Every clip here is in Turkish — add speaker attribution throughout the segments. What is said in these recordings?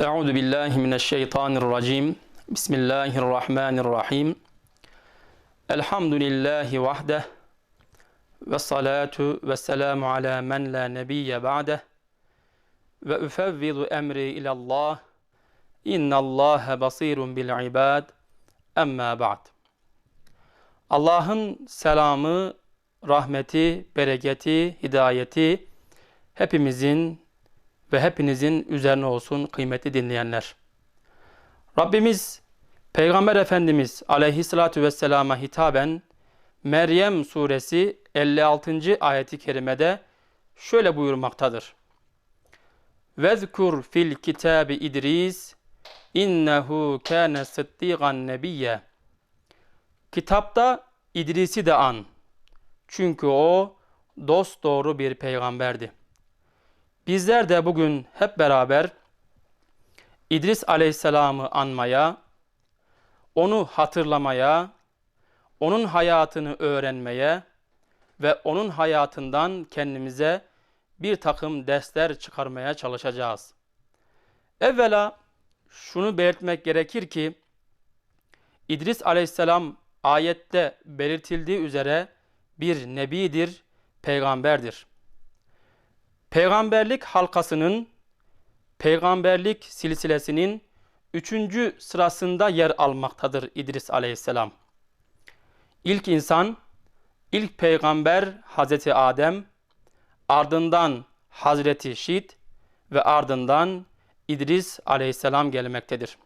Speaker 1: Euzu billahi mineşşeytanirracim. Bismillahirrahmanirrahim. Elhamdülillahi vahdeh. Ve salatu ve selamu ala men la nebiyye ba'deh. Ve üfevvidu emri ilallah. İnnallâhe basirun bil ibad. Emma ba'd. Allah'ın selamı, rahmeti, bereketi, hidayeti hepimizin ve hepinizin üzerine olsun kıymetli dinleyenler. Rabbimiz Peygamber Efendimiz aleyhissalatü vesselama hitaben Meryem suresi 56. ayeti kerimede şöyle buyurmaktadır. Vezkur fil kitabi İdris innehu kâne sıddigan nebiyye. Kitapta İdris'i de an. Çünkü o dost doğru bir peygamberdi. Bizler de bugün hep beraber İdris Aleyhisselam'ı anmaya, onu hatırlamaya, onun hayatını öğrenmeye ve onun hayatından kendimize bir takım dersler çıkarmaya çalışacağız. Evvela şunu belirtmek gerekir ki İdris Aleyhisselam ayette belirtildiği üzere bir nebidir, peygamberdir. Peygamberlik halkasının, peygamberlik silsilesinin üçüncü sırasında yer almaktadır İdris aleyhisselam. İlk insan, ilk peygamber Hazreti Adem, ardından Hazreti Şit ve ardından İdris aleyhisselam gelmektedir.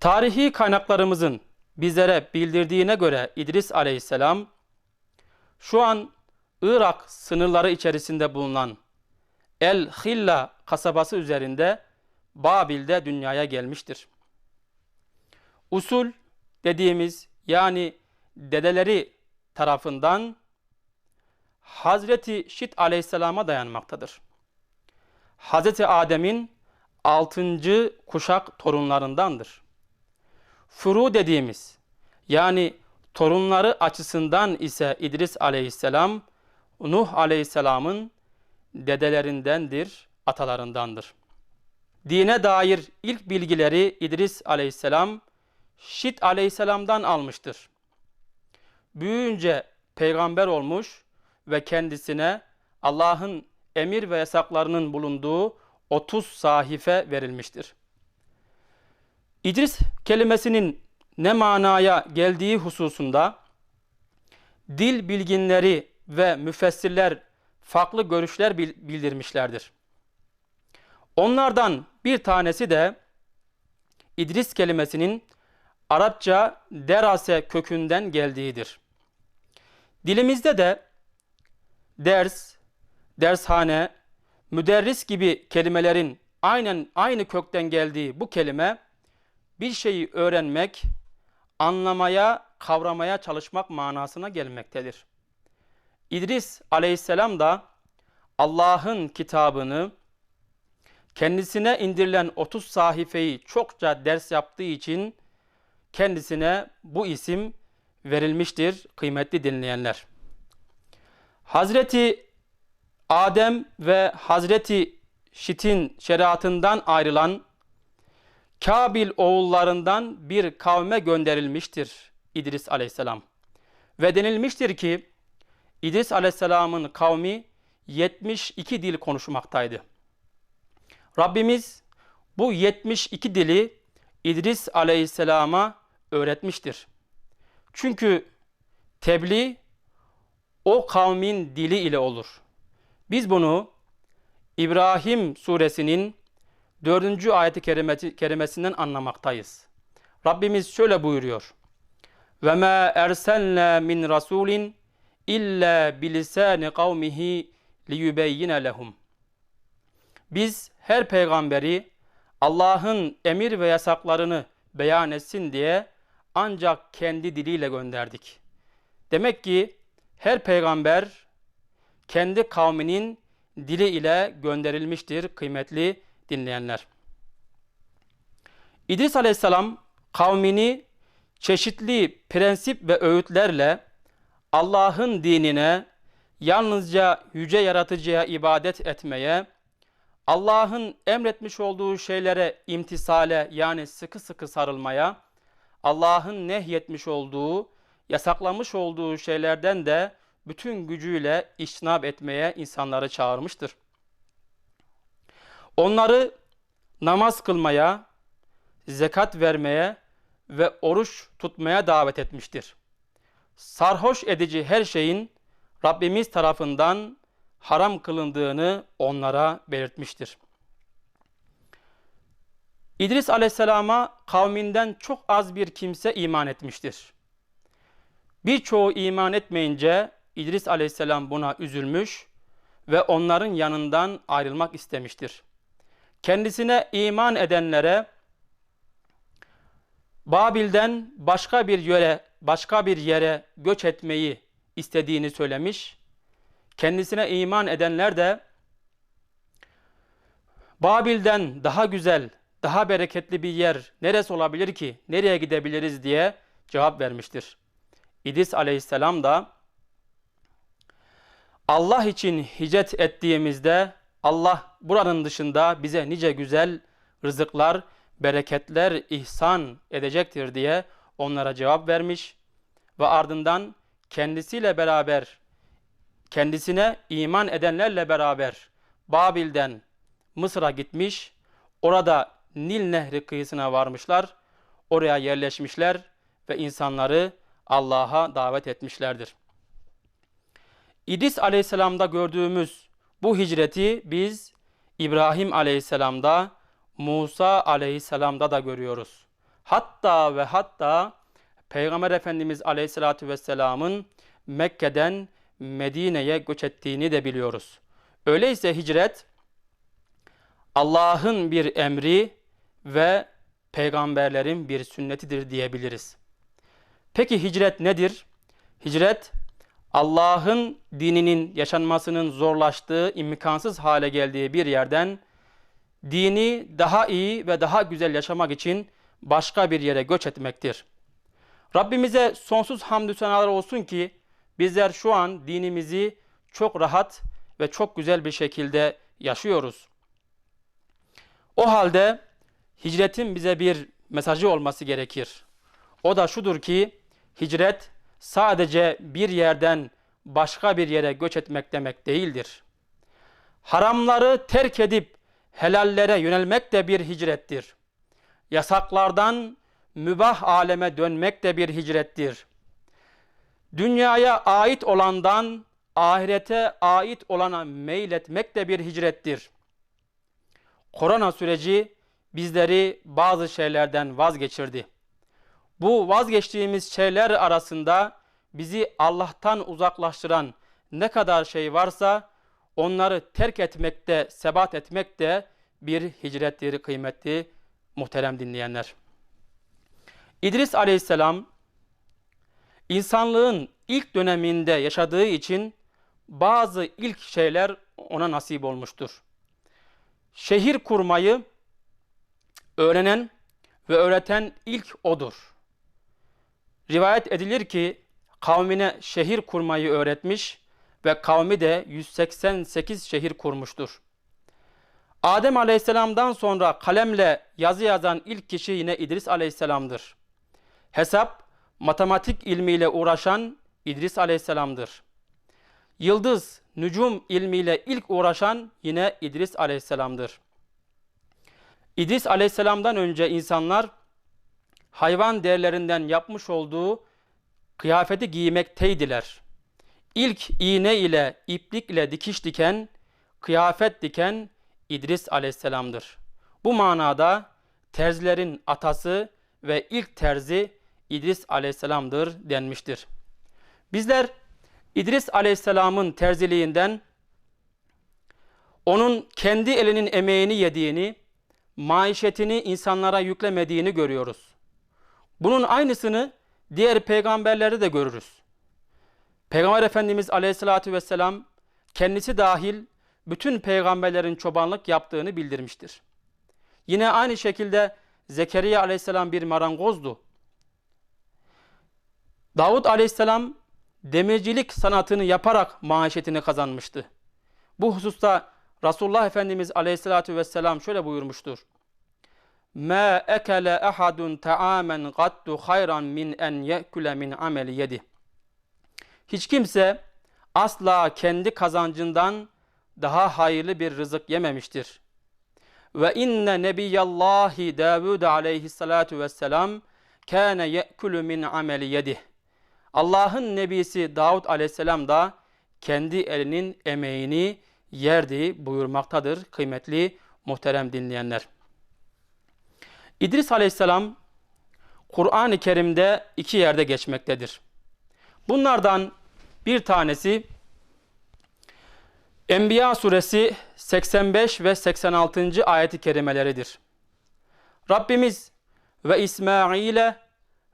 Speaker 1: Tarihi kaynaklarımızın bizlere bildirdiğine göre İdris aleyhisselam şu an Irak sınırları içerisinde bulunan El Hilla kasabası üzerinde Babil'de dünyaya gelmiştir. Usul dediğimiz yani dedeleri tarafından Hazreti Şit aleyhisselama dayanmaktadır. Hazreti Adem'in altıncı kuşak torunlarındandır. Furu dediğimiz yani torunları açısından ise İdris aleyhisselam Nuh aleyhisselamın dedelerindendir, atalarındandır. Dine dair ilk bilgileri İdris aleyhisselam Şit aleyhisselamdan almıştır. Büyüyünce peygamber olmuş ve kendisine Allah'ın emir ve yasaklarının bulunduğu 30 sahife verilmiştir. İdris kelimesinin ne manaya geldiği hususunda dil bilginleri ve müfessirler farklı görüşler bildirmişlerdir. Onlardan bir tanesi de İdris kelimesinin Arapça derase kökünden geldiğidir. Dilimizde de ders, dershane, müderris gibi kelimelerin aynen aynı kökten geldiği bu kelime bir şeyi öğrenmek, anlamaya, kavramaya çalışmak manasına gelmektedir. İdris aleyhisselam da Allah'ın kitabını kendisine indirilen 30 sahifeyi çokça ders yaptığı için kendisine bu isim verilmiştir kıymetli dinleyenler. Hazreti Adem ve Hazreti Şit'in şeriatından ayrılan Kabil oğullarından bir kavme gönderilmiştir İdris aleyhisselam. Ve denilmiştir ki İdris Aleyhisselam'ın kavmi 72 dil konuşmaktaydı. Rabbimiz bu 72 dili İdris Aleyhisselam'a öğretmiştir. Çünkü tebliğ o kavmin dili ile olur. Biz bunu İbrahim suresinin 4. ayeti kerimesinden anlamaktayız. Rabbimiz şöyle buyuruyor. Ve ma erselna min rasulin illa bilisani kavmihi liyubeyyine lehum. Biz her peygamberi Allah'ın emir ve yasaklarını beyan etsin diye ancak kendi diliyle gönderdik. Demek ki her peygamber kendi kavminin dili ile gönderilmiştir kıymetli dinleyenler. İdris Aleyhisselam kavmini çeşitli prensip ve öğütlerle Allah'ın dinine, yalnızca yüce yaratıcıya ibadet etmeye, Allah'ın emretmiş olduğu şeylere imtisale yani sıkı sıkı sarılmaya, Allah'ın nehyetmiş olduğu, yasaklamış olduğu şeylerden de bütün gücüyle iştinab etmeye insanları çağırmıştır. Onları namaz kılmaya, zekat vermeye ve oruç tutmaya davet etmiştir. Sarhoş edici her şeyin Rabbimiz tarafından haram kılındığını onlara belirtmiştir. İdris aleyhisselama kavminden çok az bir kimse iman etmiştir. Birçoğu iman etmeyince İdris aleyhisselam buna üzülmüş ve onların yanından ayrılmak istemiştir. Kendisine iman edenlere Babil'den başka bir yere, başka bir yere göç etmeyi istediğini söylemiş. Kendisine iman edenler de Babil'den daha güzel, daha bereketli bir yer neresi olabilir ki? Nereye gidebiliriz diye cevap vermiştir. İdris aleyhisselam da Allah için hicret ettiğimizde Allah buranın dışında bize nice güzel rızıklar, bereketler ihsan edecektir diye onlara cevap vermiş ve ardından kendisiyle beraber kendisine iman edenlerle beraber Babil'den Mısır'a gitmiş. Orada Nil Nehri kıyısına varmışlar. Oraya yerleşmişler ve insanları Allah'a davet etmişlerdir. İdris aleyhisselamda gördüğümüz bu hicreti biz İbrahim aleyhisselamda, Musa aleyhisselamda da görüyoruz. Hatta ve hatta Peygamber Efendimiz aleyhissalatü vesselamın Mekke'den Medine'ye göç ettiğini de biliyoruz. Öyleyse hicret Allah'ın bir emri ve peygamberlerin bir sünnetidir diyebiliriz. Peki hicret nedir? Hicret Allah'ın dininin yaşanmasının zorlaştığı, imkansız hale geldiği bir yerden dini daha iyi ve daha güzel yaşamak için başka bir yere göç etmektir. Rabbimize sonsuz hamdü senalar olsun ki bizler şu an dinimizi çok rahat ve çok güzel bir şekilde yaşıyoruz. O halde hicretin bize bir mesajı olması gerekir. O da şudur ki hicret sadece bir yerden başka bir yere göç etmek demek değildir. Haramları terk edip helallere yönelmek de bir hicrettir. Yasaklardan mübah aleme dönmek de bir hicrettir. Dünyaya ait olandan ahirete ait olana meyletmek de bir hicrettir. Korona süreci bizleri bazı şeylerden vazgeçirdi. Bu vazgeçtiğimiz şeyler arasında bizi Allah'tan uzaklaştıran ne kadar şey varsa onları terk etmekte, sebat etmekte bir hicrettir kıymetli muhterem dinleyenler. İdris aleyhisselam insanlığın ilk döneminde yaşadığı için bazı ilk şeyler ona nasip olmuştur. Şehir kurmayı öğrenen ve öğreten ilk odur. Rivayet edilir ki kavmine şehir kurmayı öğretmiş ve kavmi de 188 şehir kurmuştur. Adem Aleyhisselam'dan sonra kalemle yazı yazan ilk kişi yine İdris Aleyhisselam'dır. Hesap, matematik ilmiyle uğraşan İdris Aleyhisselam'dır. Yıldız, nücum ilmiyle ilk uğraşan yine İdris Aleyhisselam'dır. İdris Aleyhisselam'dan önce insanlar hayvan derlerinden yapmış olduğu kıyafeti giymekteydiler. İlk iğne ile iplik ile dikiş diken, kıyafet diken İdris Aleyhisselam'dır. Bu manada terzilerin atası ve ilk terzi İdris Aleyhisselam'dır denmiştir. Bizler İdris Aleyhisselam'ın terziliğinden onun kendi elinin emeğini yediğini, maişetini insanlara yüklemediğini görüyoruz. Bunun aynısını diğer peygamberlerde de görürüz. Peygamber Efendimiz Aleyhisselatü Vesselam kendisi dahil bütün peygamberlerin çobanlık yaptığını bildirmiştir. Yine aynı şekilde Zekeriya Aleyhisselam bir marangozdu. Davud Aleyhisselam demircilik sanatını yaparak maaşetini kazanmıştı. Bu hususta Resulullah Efendimiz Aleyhisselatü Vesselam şöyle buyurmuştur. Ma ekele ahadun ta'amen gaddu hayran min en ye'kule min ameli yedi. Hiç kimse asla kendi kazancından daha hayırlı bir rızık yememiştir. Ve inne nebiyallahi Davud aleyhissalatu vesselam kâne ye'kulu min ameli yedih. Allah'ın nebisi Davud aleyhisselam da kendi elinin emeğini yerdi buyurmaktadır kıymetli muhterem dinleyenler. İdris aleyhisselam Kur'an-ı Kerim'de iki yerde geçmektedir. Bunlardan bir tanesi Enbiya suresi 85 ve 86. ayeti kerimeleridir. Rabbimiz ve İsmail'e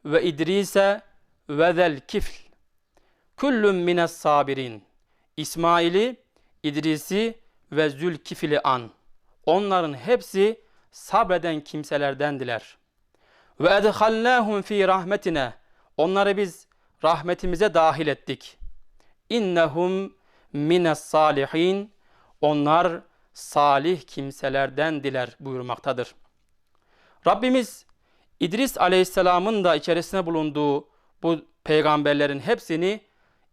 Speaker 1: ve İdris'e ve zel kifl kullun mines sabirin. İsmail'i, İdris'i ve Zülkifil'i an. Onların hepsi sabreden kimselerdendiler. Ve edhalnâhum fi rahmetine. Onları biz rahmetimize dahil ettik. İnnehum mines salihin. Onlar salih kimselerdendiler buyurmaktadır. Rabbimiz İdris Aleyhisselam'ın da içerisine bulunduğu bu peygamberlerin hepsini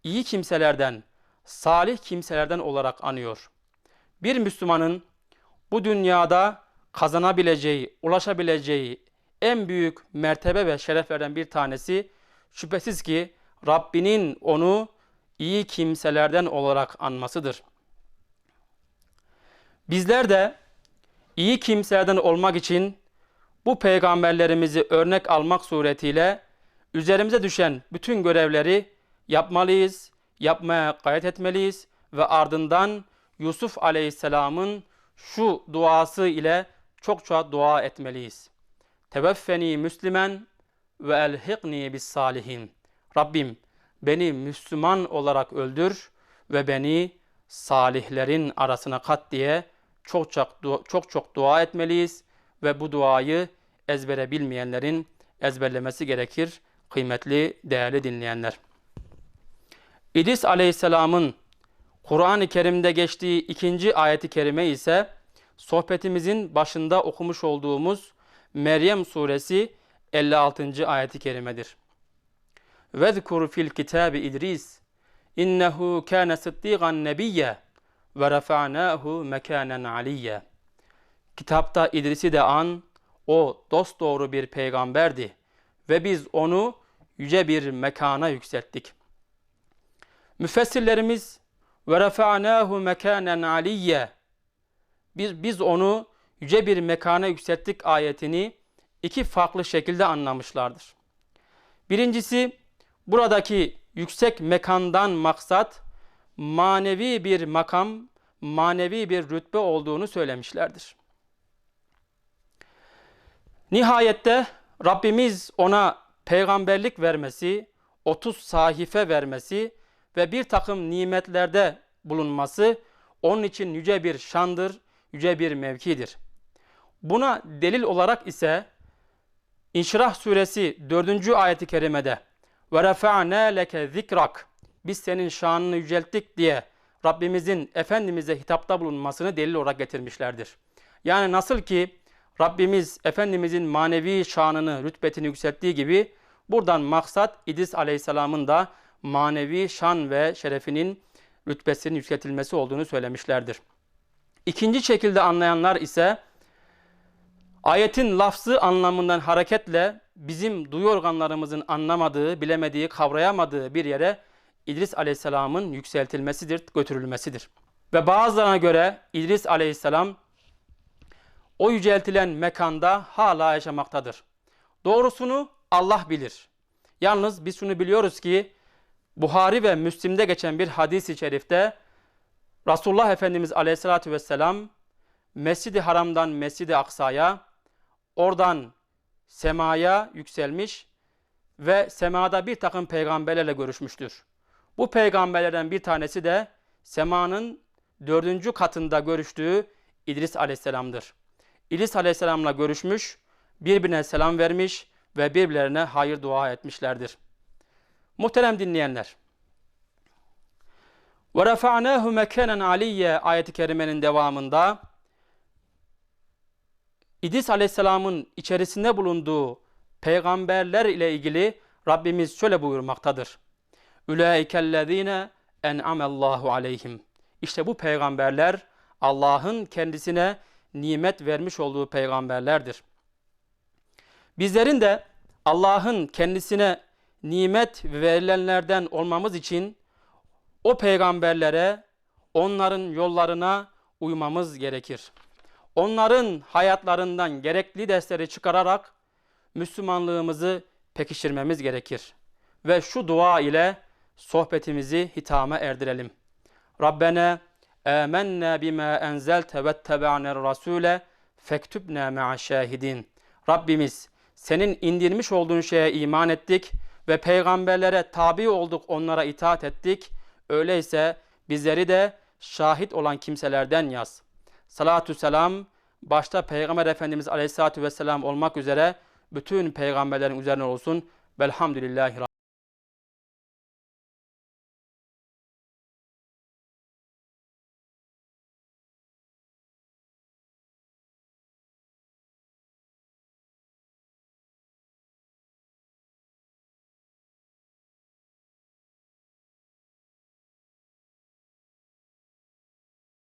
Speaker 1: iyi kimselerden, salih kimselerden olarak anıyor. Bir Müslümanın bu dünyada kazanabileceği, ulaşabileceği en büyük mertebe ve şereflerden bir tanesi şüphesiz ki Rabbinin onu iyi kimselerden olarak anmasıdır. Bizler de iyi kimselerden olmak için bu peygamberlerimizi örnek almak suretiyle üzerimize düşen bütün görevleri yapmalıyız, yapmaya gayret etmeliyiz ve ardından Yusuf Aleyhisselam'ın şu duası ile çokça dua etmeliyiz. Teveffeni Müslümen ve elhiqni bis salihin. Rabbim beni Müslüman olarak öldür ve beni salihlerin arasına kat diye çok çok, çok çok dua etmeliyiz ve bu duayı ezbere bilmeyenlerin ezberlemesi gerekir kıymetli değerli dinleyenler. İdris Aleyhisselam'ın Kur'an-ı Kerim'de geçtiği ikinci ayeti kerime ise sohbetimizin başında okumuş olduğumuz Meryem suresi 56. ayeti kerimedir. Vezkur fil kitabi İdris innehu kana sıddigan nebiyye ve rafa'nahu mekanen aliyye. Kitapta İdris'i de an, o dost doğru bir peygamberdi ve biz onu yüce bir mekana yükselttik. Müfessirlerimiz ve rafa'nahu mekanen aliyye biz, biz onu yüce bir mekana yükselttik ayetini iki farklı şekilde anlamışlardır. Birincisi buradaki yüksek mekandan maksat manevi bir makam, manevi bir rütbe olduğunu söylemişlerdir. Nihayette Rabbimiz ona peygamberlik vermesi, 30 sahife vermesi ve bir takım nimetlerde bulunması onun için yüce bir şandır, yüce bir mevkidir. Buna delil olarak ise İnşirah suresi 4. ayeti kerimede ve refa'na leke zikrak biz senin şanını yücelttik diye Rabbimizin Efendimiz'e hitapta bulunmasını delil olarak getirmişlerdir. Yani nasıl ki Rabbimiz Efendimizin manevi şanını, rütbetini yükselttiği gibi buradan maksat İdris Aleyhisselam'ın da manevi şan ve şerefinin rütbesinin yükseltilmesi olduğunu söylemişlerdir. İkinci şekilde anlayanlar ise ayetin lafzı anlamından hareketle bizim duyu organlarımızın anlamadığı, bilemediği, kavrayamadığı bir yere İdris Aleyhisselam'ın yükseltilmesidir, götürülmesidir. Ve bazılarına göre İdris Aleyhisselam o yüceltilen mekanda hala yaşamaktadır. Doğrusunu Allah bilir. Yalnız biz şunu biliyoruz ki Buhari ve Müslim'de geçen bir hadis-i şerifte Resulullah Efendimiz Aleyhisselatü Vesselam Mescid-i Haram'dan Mescid-i Aksa'ya oradan semaya yükselmiş ve semada bir takım peygamberlerle görüşmüştür. Bu peygamberlerden bir tanesi de semanın dördüncü katında görüştüğü İdris Aleyhisselam'dır. İdris Aleyhisselam'la görüşmüş, birbirine selam vermiş ve birbirlerine hayır dua etmişlerdir. Muhterem dinleyenler, rafa'nahu mekanen aliyye ayeti kerimenin devamında İdris Aleyhisselam'ın içerisinde bulunduğu peygamberler ile ilgili Rabbimiz şöyle buyurmaktadır. Ülaikellezine en'amallahu aleyhim. İşte bu peygamberler Allah'ın kendisine nimet vermiş olduğu peygamberlerdir. Bizlerin de Allah'ın kendisine nimet verilenlerden olmamız için o peygamberlere, onların yollarına uymamız gerekir. Onların hayatlarından gerekli dersleri çıkararak Müslümanlığımızı pekiştirmemiz gerekir. Ve şu dua ile sohbetimizi hitama erdirelim. Rabbena amennâ bima enzelte vettebe'ner rasûle fektübnâ ma'a şahidin. Rabbimiz senin indirmiş olduğun şeye iman ettik ve peygamberlere tabi olduk, onlara itaat ettik. Öyleyse bizleri de şahit olan kimselerden yaz. Salatü selam başta Peygamber Efendimiz Aleyhisselatü Vesselam olmak üzere bütün peygamberlerin üzerine olsun. Velhamdülillahi